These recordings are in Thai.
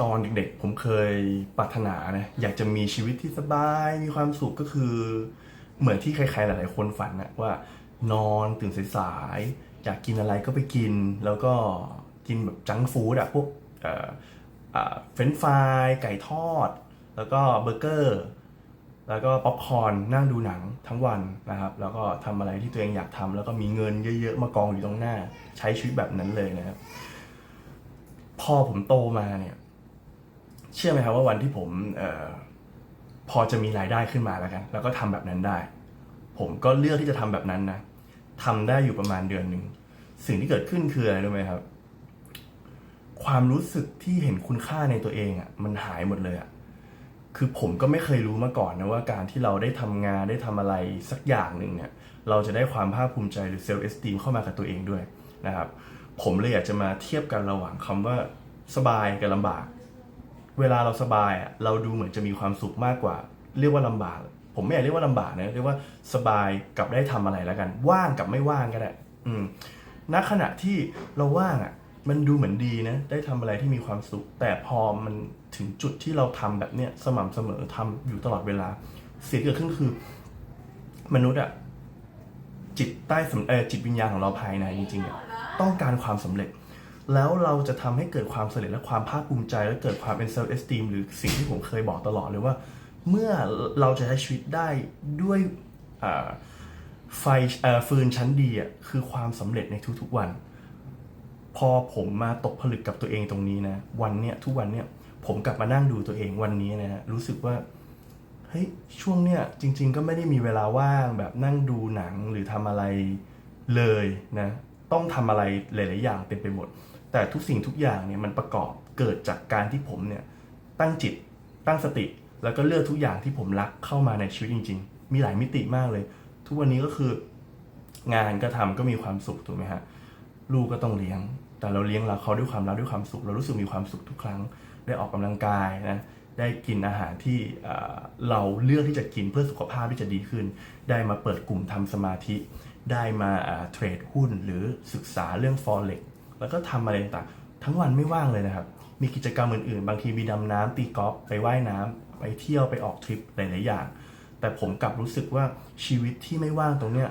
ตอนเด็กๆ ผมเคยปรารถนานะอยากจะมีชีวิตที่สบายมีความสุขก็คือ เหมือนที่ใครๆหลาย ๆ คนฝันนะว่านอนตื่นสายๆอยากกินอะไรก็ไปกิน แล้วก็กินแบบจังฟู้ดอะพวกเฟรนช์ฟรายไก่ทอด แล้วก็เบอร์เกอร์แล้วก็ป๊อปคอร์นนั่งดูหนังทั้งวันนะครับ แล้วก็ทำอะไรที่ตัวเองอยากทำแล้วก็มีเงินเยอะๆ มากองอยู่ตรงหน้า ใช้ชีวิตแบบนั้นเลยนะครับ พอผมโตมาเนี่ย เชื่อไหมครับว่าวันที่ผมออพอจะมีรายได้ขึ้นมาแล้วกัน แล้วก็ทำแบบนั้นได้ ผมก็เลือกที่จะทำแบบนั้นนะทำได้อยู่ประมาณเดือนหนึ่งสิ่งที่เกิดขึ้นคืออะไรรู้ไหมครับ ความรู้สึกที่เห็นคุณค่าในตัวเองอะ่ะ มันหายหมดเลยอะ่ะคือผมก็ไม่เคยรู้มาก่อนนะว่าการที่เราได้ทำงานได้ทำอะไรสักอย่างหนึ่งเนี่ย เราจะได้ความภาคภูมิใจหรือเซลล์เอสติมเข้ามากับตัวเองด้วยนะครับ ผมเลยอยากจะมาเทียบกันระหว่างคำว่าสบายกับลำบาก เวลาเราสบายอะเราดูเหมือนจะมีความสุขมากกว่า เรียกว่าลำบาก ผมไม่อยากเรียกว่าลำบากนะเรียกว่าสบายกับได้ทำอะไรแล้วกัน ว่างกับไม่ว่างก็ได้ อืมณขณะที่เราว่างอะ มันดูเหมือนดีนะ ได้ทำอะไรที่มีความสุข แต่พอมันถึงจุดที่เราทำแบบเนี้ยสม่ำเสมอทำอยู่ตลอดเวลาสิ่งเกิดขึ้นคือ มนุษย์อะจิตใต้สำเออจิตวิญญาณของเราภายในจริงๆอะต้องการความสำเร็จ แล้วเราจะทำให้เกิดความสำเร็จและความภาคภูมิใจ และเกิดความเป็นเซลล์เอสติมหรือสิ่งที่ผมเคยบอกตลอดเลยว่า เมื่อเราจะใช้ชีวิตได้ด้วยไฟฟืนชั้นดีอะคือความสำเร็จในทุกๆวัน พอผมมาตกผลึกกับตัวเองตรงนี้นะวันเนี้ยทุกวันเนี้ยผมกลับมานั่งดูตัวเองวันนี้นะฮะรู้สึกว่าเฮ้ยช่วงเนี้ยจริง ๆ ก็ไม่ได้มีเวลาว่างแบบนั่งดูหนังหรือทำอะไรเลยนะต้องทำอะไรหลายๆอย่างเต็มไปหมด แต่ทุกสิ่งทุกอย่างเนี่ยมันประกอบเกิดจากการที่ผมเนี่ยตั้งจิตตั้งสติ แล้วก็เลือกทุกอย่างที่ผมรักเข้ามาในชีวิตจริง ๆ มีหลายมิติมากเลย ทุกวันนี้ก็คืองานก็ทำก็มีความสุขถูกไหมฮะลูกก็ต้องเลี้ยง แต่เราเลี้ยงเราเขาด้วยความรักด้วยความสุข เรารู้สึกมีความสุขทุกครั้ง ได้ออกกำลังกายนะได้กินอาหารที่เราเลือกที่จะกินเพื่อสุขภาพที่จะดีขึ้น ได้มาเปิดกลุ่มทำสมาธิ ได้มาเอ่อเทรดหุ้นหรือศึกษาเรื่อง forex แล้วก็ทำอะไรต่างๆทั้งวันไม่ว่างเลยนะครับ มีกิจกรรมอื่นๆ บางทีมีดำน้ำตีกอล์ฟไปว่ายน้ำไปเที่ยวไปออกทริปหลายๆอย่าง แต่ผมกลับรู้สึกว่าชีวิตที่ไม่ว่างตรงเนี้ย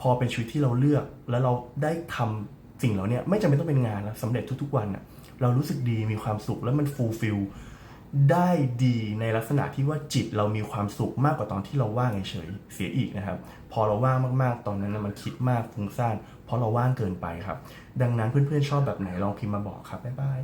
พอเป็นชีวิตที่เราเลือกแล้วเราได้ทำสิ่งเหล่านี้ไม่จำเป็นต้องเป็นงานแล้วสำเร็จทุกๆวันอะเรารู้สึกดีมีความสุขแล้วมันฟูลฟิล ได้ดีในลักษณะที่ว่าจิตเรามีความสุขมากกว่าตอนที่เราว่างเฉยเสียอีกนะครับ พอเราว่างมากๆ ตอนนั้นมันคิดมากฟุ้งซ่านเพราะเราว่างเกินไปครับ ดังนั้นเพื่อนๆชอบแบบไหนลองพิมพ์มาบอกครับบ๊ายบาย